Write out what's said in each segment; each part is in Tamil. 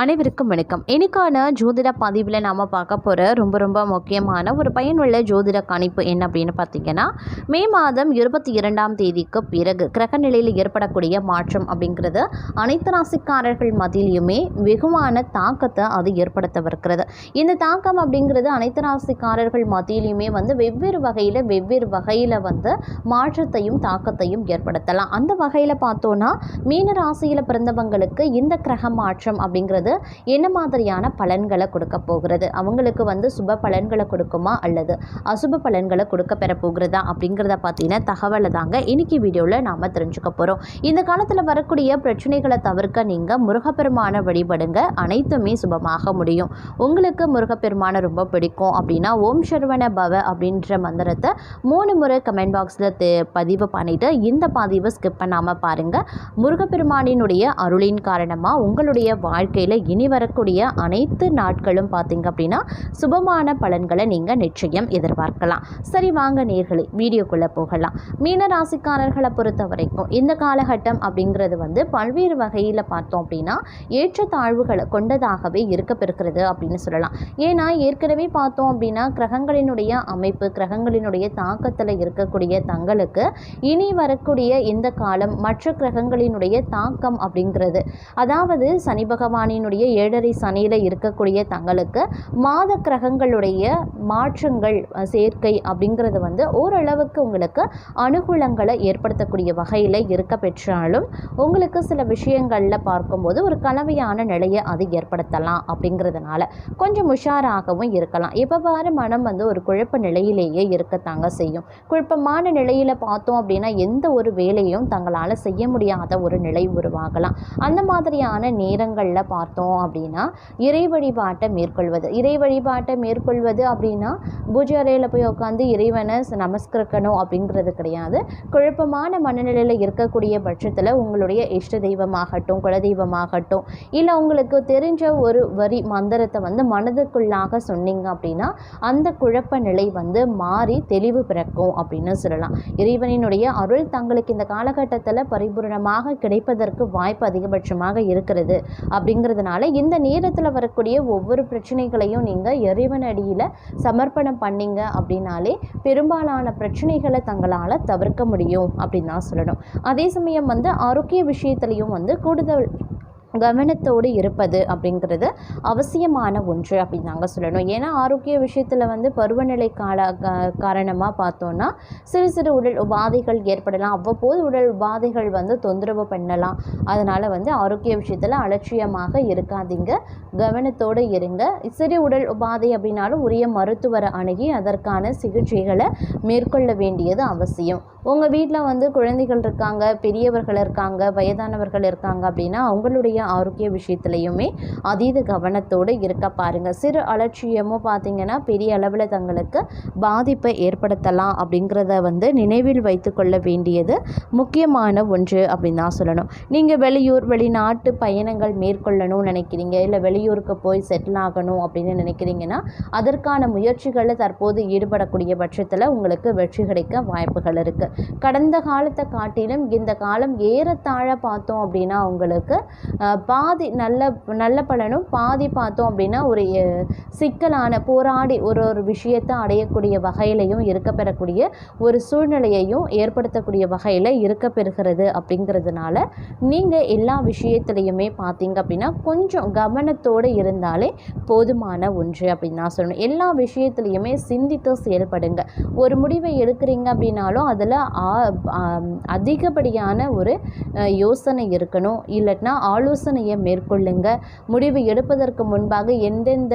அனைவருக்கும் வணக்கம். இன்னைக்கான ஜோதிட பதிவில் நாம் பார்க்க போகிற ரொம்ப ரொம்ப முக்கியமான ஒரு பயனுள்ள ஜோதிட கணிப்பு என்ன அப்படின்னு பார்த்தீங்கன்னா மே மாதம் இருபத்தி இரண்டாம் தேதிக்கு பிறகு கிரக நிலையில் ஏற்படக்கூடிய மாற்றம் அப்படிங்கிறது அனைத்து ராசிக்காரர்கள் மத்தியிலையுமே வெகுவான தாக்கத்தை அது ஏற்படுத்தவிருக்கிறது. இந்த தாக்கம் அப்படிங்கிறது அனைத்து ராசிக்காரர்கள் மத்தியிலையுமே வந்து வெவ்வேறு வகையில் வெவ்வேறு வகையில் வந்து மாற்றத்தையும் தாக்கத்தையும் ஏற்படுத்தலாம். அந்த வகையில் பார்த்தோன்னா மீன ராசியில் பிறந்தவங்களுக்கு இந்த கிரக மாற்றம் அப்படிங்கிறது என்ன மாதிரியான பலன்களை கொடுக்க போகிறது? அவங்களுக்கு வந்து சுப பலன்களை கொடுக்குமா? அல்லது அசுப பலன்களை கொடுக்க பெற போகிறதா? அப்படிங்கிறத பார்த்தீங்கன்னா தகவலை தாங்க இன்னைக்கு வீடியோவில் நாம் தெரிஞ்சுக்க போகிறோம் இந்த காலத்தில் வரக்கூடிய பிரச்சனைகளை தவிர்க்க நீங்கள் முருகப்பெருமானை வழிபடுங்க. அனைத்துமே சுபமாக முடியும். உங்களுக்கு முருகப்பெருமானை ரொம்ப பிடிக்கும் அப்படின்னா ஓம் சரவண பவ அப்படின்ற மந்திரத்தை மூணு முறை கமெண்ட் பாக்ஸில் பதிவு பண்ணிவிட்டு இந்த பதிவை ஸ்கிப் பண்ணாமல் பாருங்கள் முருகப்பெருமானினுடைய அருளின் காரணமாக உங்களுடைய வாழ்க்கையில் இனி வரக்கூடிய அனைத்து நாட்களும் பார்த்தீங்க அப்படின்னா சுபமான பலன்களை நீங்கள் நிச்சயம் எதிர்பார்க்கலாம். சரி வாங்க நேர்களை வீடியோக்குள்ளே போகலாம். மீன ராசிக்காரர்களை பொறுத்த வரைக்கும் இந்த காலகட்டம் அப்படிங்கிறது வந்து பல்வேறு வகையில் பார்த்தோம் அப்படின்னா ஏற்றத்தாழ்வுகளை கொண்டதாகவே இருக்கப்பெறுகிறது அப்படின்னு சொல்லலாம். ஏன்னா ஏற்கனவே பார்த்தோம் அப்படின்னா கிரகங்களினுடைய அமைப்பு கிரகங்களினுடைய தாக்கத்தில் இருக்கக்கூடிய தங்களுக்கு இனி வரக்கூடிய இந்த காலம் மற்ற கிரகங்களினுடைய தாக்கம் அப்படிங்கிறது. அதாவது சனி பகவானின் சனியினுடைய ஏழரை சனியில் இருக்கக்கூடிய தங்களுக்கு மாத கிரகங்களுடைய மாற்றங்கள் சேர்க்கை அப்படிங்கிறது வந்து ஓரளவுக்கு உங்களுக்கு அனுகூலங்களை ஏற்படுத்தக்கூடிய வகையில் இருக்க பெற்றாலும் உங்களுக்கு சில விஷயங்களில் பார்க்கும்போது ஒரு கலவையான நிலையை அது ஏற்படுத்தலாம் அப்படிங்கிறதுனால கொஞ்சம் உஷாராகவும் இருக்கலாம். எப்போ பாரு மனம் வந்து ஒரு குழப்ப நிலையிலேயே இருக்கத்தாங்க செய்யும். குழப்பமான நிலையில் பார்த்தோம் அப்படின்னா எந்த ஒரு வேலையும் தங்களால் செய்ய முடியாத ஒரு நிலை உருவாகலாம். அந்த மாதிரியான நேரங்களில் பார்த்தோம் அப்படின்னா இறை வழிபாட்டை மேற்கொள்வது. இறை வழிபாட்டை மேற்கொள்வது அப்படின்னா பூஜை அறையில் போய் உட்காந்து இறைவனை நமஸ்கரிக்கணும் அப்படிங்கிறது கிடையாது. குழப்பமான மனநிலையில் இருக்கக்கூடிய பட்சத்தில் உங்களுடைய இஷ்ட தெய்வமாகட்டும் குலதெய்வமாகட்டும் இல்லை உங்களுக்கு தெரிஞ்ச ஒரு வரி மந்திரத்தை வந்து மனதுக்குள்ளாக சொன்னீங்க அப்படின்னா அந்த குழப்ப நிலை வந்து மாறி தெளிவு பிறக்கும் அப்படின்னு சொல்லலாம். இறைவனினுடைய அருள் தங்களுக்கு இந்த காலகட்டத்தில் பரிபூரணமாக கிடைப்பதற்கு வாய்ப்பு அதிகபட்சமாக இருக்கிறது அப்படிங்கிறதுனால இந்த நேரத்தில் வரக்கூடிய ஒவ்வொரு பிரச்சனைகளையும் நீங்கள் இறைவனடியில் சமர்ப்பணம் பண்ணிங்க அப்படின்னாலே பெரும்பாலான பிரச்சனைகளை தங்களால் தவிர்க்க முடியும் அப்படின்னு தான் சொல்லணும். அதே சமயம் வந்து ஆரோக்கிய விஷயத்துலையும் வந்து கூடுதல் கவனத்தோடு இருப்பது அப்படிங்கிறது அவசியமான ஒன்று அப்படின்னு நாங்கள் சொல்லணும். ஏன்னா ஆரோக்கிய விஷயத்தில் வந்து பருவநிலை கால காரணமாக பார்த்தோன்னா சிறு சிறு உடல் உபாதைகள் ஏற்படலாம். அவ்வப்போது உடல் உபாதைகள் வந்து தொந்தரவு பண்ணலாம். அதனால் வந்து ஆரோக்கிய விஷயத்தில் அலட்சியமாக இருக்காதீங்க. கவனத்தோடு இருங்க. சிறு உடல் உபாதை அப்படின்னாலும் உரிய மருத்துவரை அணுகி அதற்கான சிகிச்சைகளை மேற்கொள்ள வேண்டியது அவசியம். உங்கள் வீட்டில் வந்து குழந்தைகள் இருக்காங்க பெரியவர்கள் இருக்காங்க வயதானவர்கள் இருக்காங்க அப்படின்னா அவங்களுடைய ஆரோக்கிய விஷயத்துலையுமே அதீத கவனத்தோடு இருக்க பாருங்கள் சிறு அலட்சியமும் பார்த்தீங்கன்னா பெரிய அளவில் தங்களுக்கு பாதிப்பை ஏற்படுத்தலாம் அப்படிங்கிறத வந்து நினைவில் வைத்துக்கொள்ள வேண்டியது முக்கியமான ஒன்று அப்படின்னு தான் சொல்லணும். நீங்கள் வெளியூர் வெளிநாட்டு பயணங்கள் மேற்கொள்ளணும்னு நினைக்கிறீங்க இல்லை வெளியூருக்கு போய் செட்டில் ஆகணும் அப்படின்னு நினைக்கிறீங்கன்னா அதற்கான முயற்சிகளில் தற்போது ஈடுபடக்கூடிய பட்சத்தில் உங்களுக்கு வெற்றி கிடைக்க வாய்ப்புகள் இருக்குது கடந்த காலத்தை காட்டிலும் இந்த காலம் ஏறத்தாழ பார்த்தோம் அப்படின்னா உங்களுக்கு பாதி நல்ல நல்ல பலனும் பாதி பார்த்தோம் அப்படின்னா ஒரு சிக்கலான போராடி ஒரு ஒரு விஷயத்தை அடையக்கூடிய வகையிலையும் இருக்க பெறக்கூடிய ஒரு சூழ்நிலையையும் ஏற்படுத்தக்கூடிய வகையில் இருக்க பெறுகிறது அப்படிங்கிறதுனால நீங்கள் எல்லா விஷயத்துலையுமே பார்த்தீங்க அப்படின்னா கொஞ்சம் கவனத்தோடு இருந்தாலே போதுமான ஒன்று அப்படின்னு நான் சொல்லணும். எல்லா விஷயத்துலையுமே சிந்தித்து செயல்படுங்க. ஒரு முடிவை எடுக்கிறீங்க அப்படின்னாலும் அதில் அதிகப்படியான ஒரு யோசனை இருக்கணும். இல்லைன்னா ஆலோசனை ஆலோசனையை மேற்கொள்ளுங்க. முடிவு எடுப்பதற்கு முன்பாக எந்தெந்த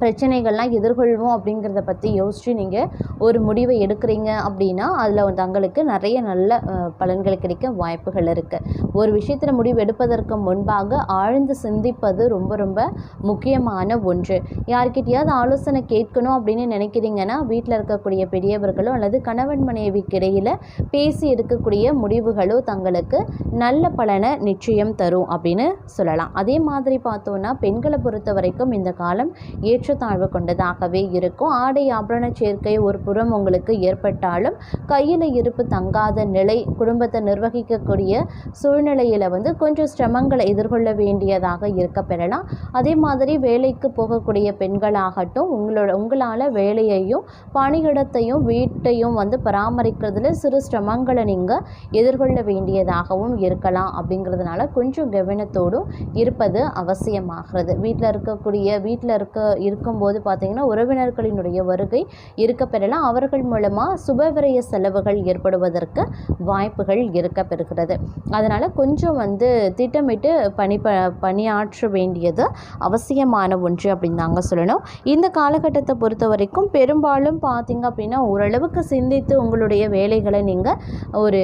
பிரச்சனைகள்லாம் எதிர்கொள்வோம் அப்படிங்கிறத பற்றி யோசித்து நீங்கள் ஒரு முடிவை எடுக்கிறீங்க அப்படின்னா அதில் தங்களுக்கு நிறைய நல்ல பலன்கள் கிடைக்க வாய்ப்புகள் இருக்குது ஒரு விஷயத்தில் முடிவு எடுப்பதற்கு முன்பாக ஆழ்ந்து சிந்திப்பது ரொம்ப ரொம்ப முக்கியமான ஒன்று. யார்கிட்டயாவது ஆலோசனை கேட்கணும் அப்படின்னு நினைக்கிறீங்கன்னா வீட்டில் இருக்கக்கூடிய பெரியவர்களோ அல்லது கணவன் மனைவிக்கு இடையில் பேசி எடுக்கக்கூடிய முடிவுகளோ தங்களுக்கு நல்ல பலனை நிச்சயம் தரும் அப்படின்னு சொல்லலாம். அதே மாதிரி பார்த்தோன்னா பெண்களை பொறுத்த வரைக்கும் இந்த காலம் ஏற்ற ஏற்றத்தாழ்வு கொண்டதாகவே இருக்கும். ஆடை ஆபரண சேர்க்கை ஒரு புறம் உங்களுக்கு ஏற்பட்டாலும் கையில் இருப்பு தங்காத நிலை குடும்பத்தை நிர்வகிக்கக்கூடிய சூழ்நிலையில் வந்து கொஞ்சம் சிரமங்களை எதிர்கொள்ள வேண்டியதாக இருக்க பெறலாம். அதே மாதிரி வேலைக்கு போகக்கூடிய பெண்களாகட்டும் உங்களோட உங்களால் வேலையையும் பணியிடத்தையும் வீட்டையும் வந்து பராமரிக்கிறதுல சிறு சிரமங்களை நீங்கள் எதிர்கொள்ள வேண்டியதாகவும் இருக்கலாம். அப்படிங்கிறதுனால கொஞ்சம் கவனத்தோடும் இருப்பது அவசியமாகிறது. வீட்டில் இருக்கக்கூடிய வீட்டில் இருக்க இருக்கும்போது பார்த்திங்கன்னா உறவினர்களினுடைய வருகை இருக்க பெறலாம் அவர்கள் மூலமாக சுபவிரய செலவுகள் ஏற்படுவதற்கு வாய்ப்புகள் இருக்க பெறுகிறது அதனால் கொஞ்சம் வந்து திட்டமிட்டு பணி ப பணியாற்ற வேண்டியது அவசியமான ஒன்று அப்படின்னு தாங்க சொல்லணும். இந்த காலகட்டத்தை பொறுத்த வரைக்கும் பெரும்பாலும் பார்த்தீங்க அப்படின்னா ஓரளவுக்கு சிந்தித்து உங்களுடைய வேலைகளை நீங்கள் ஒரு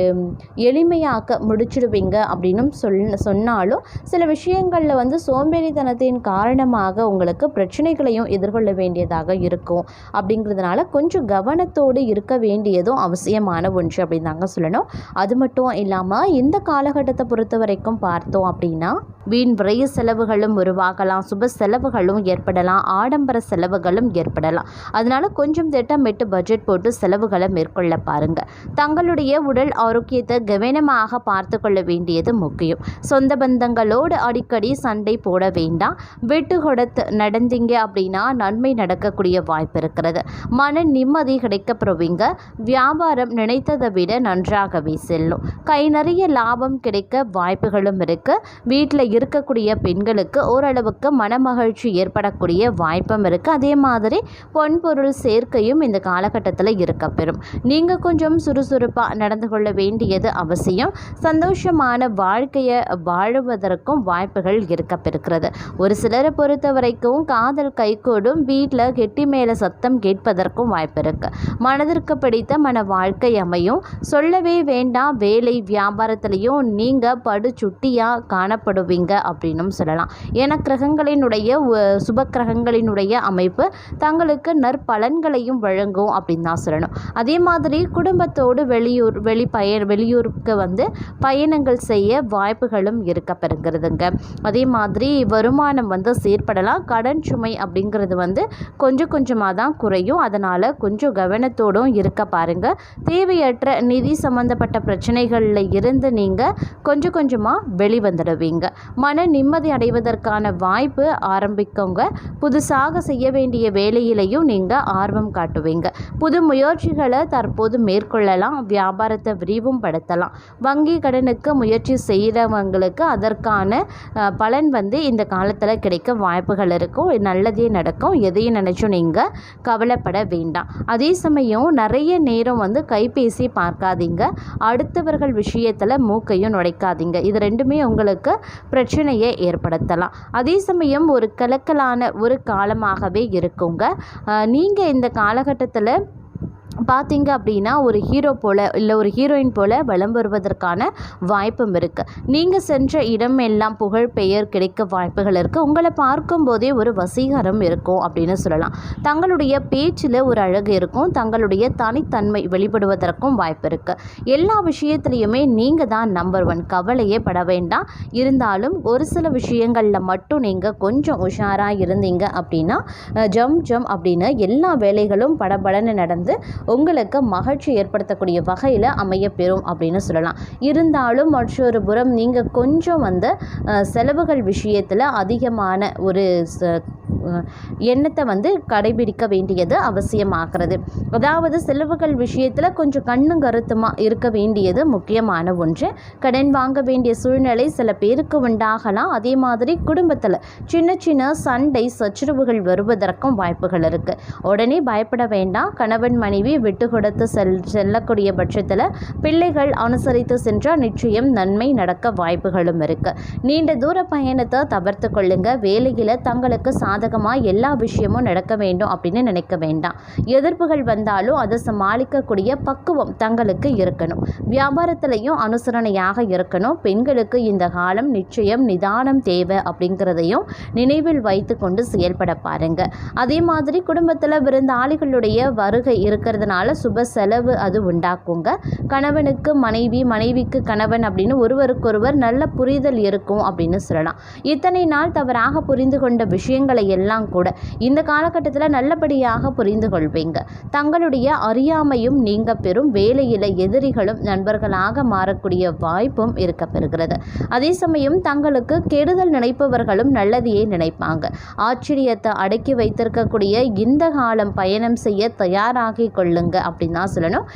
எளிமையாக்க முடிச்சிடுவீங்க அப்படின்னும் சொல் சொன்னாலும் சில விஷயங்களில் வந்து சோம்பேறித்தனத்தின் காரணமாக உங்களுக்கு பிரச்சனைகளையும் எதிர்கொள்ள வேண்டியதாக இருக்கும். அப்படிங்கிறதுனால கொஞ்சம் கவனத்தோடு இருக்க வேண்டியதும் அவசியமான ஒன்று அப்படின்னு தாங்க சொல்லணும். அது மட்டும் இல்லாமல் இந்த காலகட்டத்தை பொறுத்த வரைக்கும் பார்த்தோம் அப்படின்னா வீண் விரைய செலவுகளும் உருவாகலாம் சுப செலவுகளும் ஏற்படலாம் ஆடம்பர செலவுகளும் ஏற்படலாம். அதனால கொஞ்சம் திட்டமிட்டு பட்ஜெட் போட்டு செலவுகளை மேற்கொள்ள பாருங்க. தங்களுடைய உடல் ஆரோக்கியத்தை கவனமாக பார்த்து கொள்ள வேண்டியது முக்கியம். சொந்த பந்தங்களோடு அடிக்கடி சண்டை போட வேண்டாம். வெட்டு கொடுத்து நடந்தீங்க அப்படின்னா நன்மை நடக்கக்கூடிய வாய்ப்பு இருக்கிறது. மன நிம்மதி கிடைக்கப்படுவீங்க வியாபாரம் நினைத்ததை விட நன்றாகவே செல்லும். கை நிறைய லாபம் கிடைக்க வாய்ப்புகளும் இருக்குது வீட்டில் இருக்கக்கூடிய பெண்களுக்கு ஓரளவுக்கு மனமகிழ்ச்சி ஏற்படக்கூடிய வாய்ப்பும் இருக்குது அதே மாதிரி பொன்பொருள் சேர்க்கையும் இந்த காலகட்டத்தில் இருக்கப்பெறும். நீங்கள் கொஞ்சம் சுறுசுறுப்பாக நடந்து கொள்ள வேண்டியது அவசியம். சந்தோஷமான வாழ்க்கையை வாழுவதற்கும் வாய்ப்புகள் இருக்கப்பெறுகிறது. ஒரு சிலரை பொறுத்த வரைக்கும் காதல் கைகூடும் வீட்டில் கெட்டி மேலே சத்தம் கேட்பதற்கும் வாய்ப்பு இருக்கு மனதிற்கு பிடித்த மன வாழ்க்கை அமையும். சொல்லவே வேண்டாம். வேலை வியாபாரத்திலையும் நீங்கள் படு சுட்டியாக காணப்படுவீங்க அப்படின்னும் சொல்லலாம். ஏன்னா கிரகங்களினுடைய சுப கிரகங்களினுடைய அமைப்பு தங்களுக்கு நற்பலன்களையும் வழங்கும் அப்படின்னு தான் சொல்லணும். அதே மாதிரி குடும்பத்தோடு வெளியூர் வெளி பய வெளியூருக்கு வந்து பயணங்கள் செய்ய வாய்ப்புகளும் இருக்க பெறுகிறதுங்க அதே மாதிரி வருமானம் வந்து செயற்படலாம். கடன் சுமை அப்படிங்கிறது வந்து கொஞ்சம் கொஞ்சமாக தான் குறையும். அதனால் கொஞ்சம் கவனத்தோடும் இருக்க பாருங்க. தேவையற்ற நிதி சம்பந்தப்பட்ட பிரச்சனைகளில் இருந்து நீங்கள் கொஞ்சம் கொஞ்சமாக வெளிவந்துடுவீங்க. மன நிம்மதி அடைவதற்கான வாய்ப்பு ஆரம்பிக்கோங்க. புதுசாக செய்ய வேண்டிய வேலையிலையும் நீங்கள் ஆர்வம் காட்டுவீங்க. புது முயற்சிகளை தற்போது மேற்கொள்ளலாம். வியாபாரத்தை விரிவும் படுத்தலாம். வங்கி கடனுக்கு முயற்சி செய்கிறவங்களுக்கு அதற்கான பலன் வந்து இந்த காலத்தில் கிடைக்க வாய்ப்புகள் இருக்கும். நல்லதே நடக்கும் எதையும் நினச்சும் நீங்கள் கவலைப்பட வேண்டாம். அதே சமயம் நிறைய நேரம் வந்து கைபேசி பார்க்காதீங்க. அடுத்தவர்கள் விஷயத்தில் மூக்கையும் நுழைக்காதீங்க. இது ரெண்டுமே உங்களுக்கு பிரச்சனையை ஏற்படுத்தலாம். அதே சமயம் ஒரு கலக்கலான ஒரு காலமாகவே இருக்குங்க. நீங்கள் இந்த காலகட்டத்தில் பார்த்தீங்க அப்படின்னா ஒரு ஹீரோ போல் இல்லை ஒரு ஹீரோயின் போல் வலம் வருவதற்கான வாய்ப்பும் இருக்குது நீங்கள் சென்ற இடம் எல்லாம் புகழ் பெயர் கிடைக்க வாய்ப்புகள் இருக்குது உங்களை பார்க்கும்போதே ஒரு வசீகரம் இருக்கும் அப்படின்னு சொல்லலாம். தங்களுடைய பேச்சில் ஒரு அழகு இருக்கும். தங்களுடைய தனித்தன்மை வெளிப்படுவதற்கும் வாய்ப்பு இருக்குது எல்லா விஷயத்துலையுமே நீங்கள் தான் நம்பர் ஒன் கவலையே பட வேண்டாம். இருந்தாலும் ஒரு சில விஷயங்களில் மட்டும் நீங்கள் கொஞ்சம் உஷாராக இருந்தீங்க அப்படின்னா ஜம் ஜம் அப்படின்னு எல்லா வேலைகளும் படபடன்னு நடந்து உங்களுக்கு மகிழ்ச்சி ஏற்படுத்தக்கூடிய வகையில் அமையப்பெறும் அப்படின்னு சொல்லலாம். இருந்தாலும் மற்றொரு புறம் நீங்கள் கொஞ்சம் வந்து செலவுகள் விஷயத்தில் அதிகமான ஒரு ச- எண்ணத்தை வந்து கடைபிடிக்க வேண்டியது அவசியமாகிறது. அதாவது செலவுகள் விஷயத்தில் கொஞ்சம் கண்ணும் கருத்துமாக இருக்க வேண்டியது முக்கியமான ஒன்று. கடன் வாங்க வேண்டிய சூழ்நிலை சில பேருக்கு உண்டாகலாம். அதே மாதிரி குடும்பத்தில் சின்ன சின்ன சண்டை சச்சரவுகள் வருவதற்கும் வாய்ப்புகள் இருக்குது உடனே பயப்பட வேண்டாம். கணவன் மனைவி விட்டு கொடுத்து செல் செல்லக்கூடிய பட்சத்தில் பிள்ளைகள் அனுசரித்து சென்றால் நிச்சயம் நன்மை நடக்க வாய்ப்புகளும் இருக்குது நீண்ட தூர பயணத்தை தவிர்த்து கொள்ளுங்க. வேலையில் தங்களுக்கு சாதகமாக எல்லா விஷயமும் நடக்க வேண்டும் அப்படின்னு நினைக்க வேண்டாம். எதிர்ப்புகள் வந்தாலும் அதை சமாளிக்கக்கூடிய பக்குவம் தங்களுக்கு இருக்கணும். வியாபாரத்திலையும் அனுசரணையாக இருக்கணும். பெண்களுக்கு இந்த காலம் நிச்சயம் நிதானம் தேவை அப்படிங்கிறதையும் நினைவில் வைத்து கொண்டு செயல்பட பாருங்க. அதே மாதிரி குடும்பத்தில் விருந்தாளிகளுடைய வருகை அதனால் சுப செலவு அது உண்டாக்குங்க. கணவனுக்கு மனைவி மனைவிக்கு கணவன் அப்படின்னு ஒருவருக்கொருவர் நல்ல புரிதல் இருக்கும் அப்படின்னு சொல்லலாம். இத்தனை நாள் தவறாக புரிந்து கொண்ட விஷயங்களை எல்லாம் கூட இந்த காலகட்டத்தில் நல்லபடியாக புரிந்து கொள்வீங்க. தங்களுடைய அறியாமையும் நீங்க பெறும் வேலையில் எதிரிகளும் நண்பர்களாக மாறக்கூடிய வாய்ப்பும் இருக்க பெறுகிறது. அதே சமயம் தங்களுக்கு கெடுதல் நினைப்பவர்களும் நல்லதையே நினைப்பாங்க. ஆச்சரியத்தை அடக்கி வைத்திருக்கக்கூடிய இந்த காலம் பயணம் செய்ய தயாராகி கொள்ளுங்க அப்படின்னு தான் சொல்லணும்.